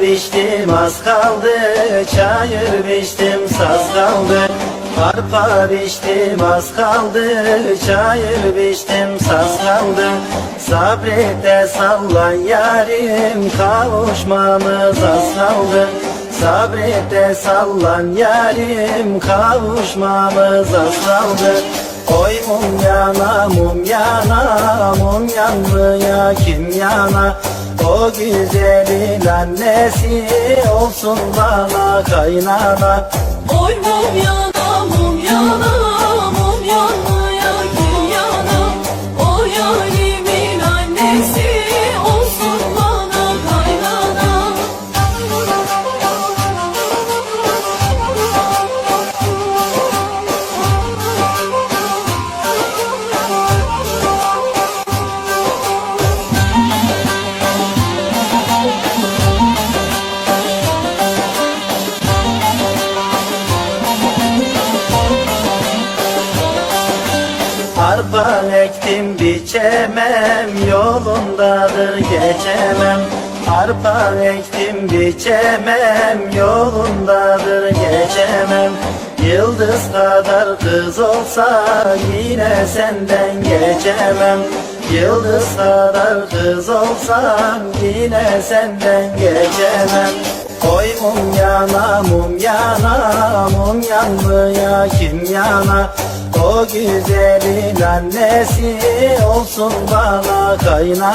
biçtim az kaldı Çayır biçtim saz kaldı Arpa biçtim az kaldı Çayır biçtim saz kaldı Sabret sallan yarim Kavuşmamız az kaldı Sabret sallan yarim Kavuşmamız az kaldı Oy mum yana mum yana Mum yanmaya kim yana O güzelin annesi Olsun bana kaynana. Oy mum yana mum Arpa ektim biçemem Yolundadır geçemem. Arpa ektim biçemem Yolundadır geçemem. Yıldız kadar kız olsa Yine senden geçemem. Yıldız kadar kız olsam Yine senden geçemem. Oy mum yana mum yana Mum yanmaya kim yana O güzelin annesi olsun bana kaynana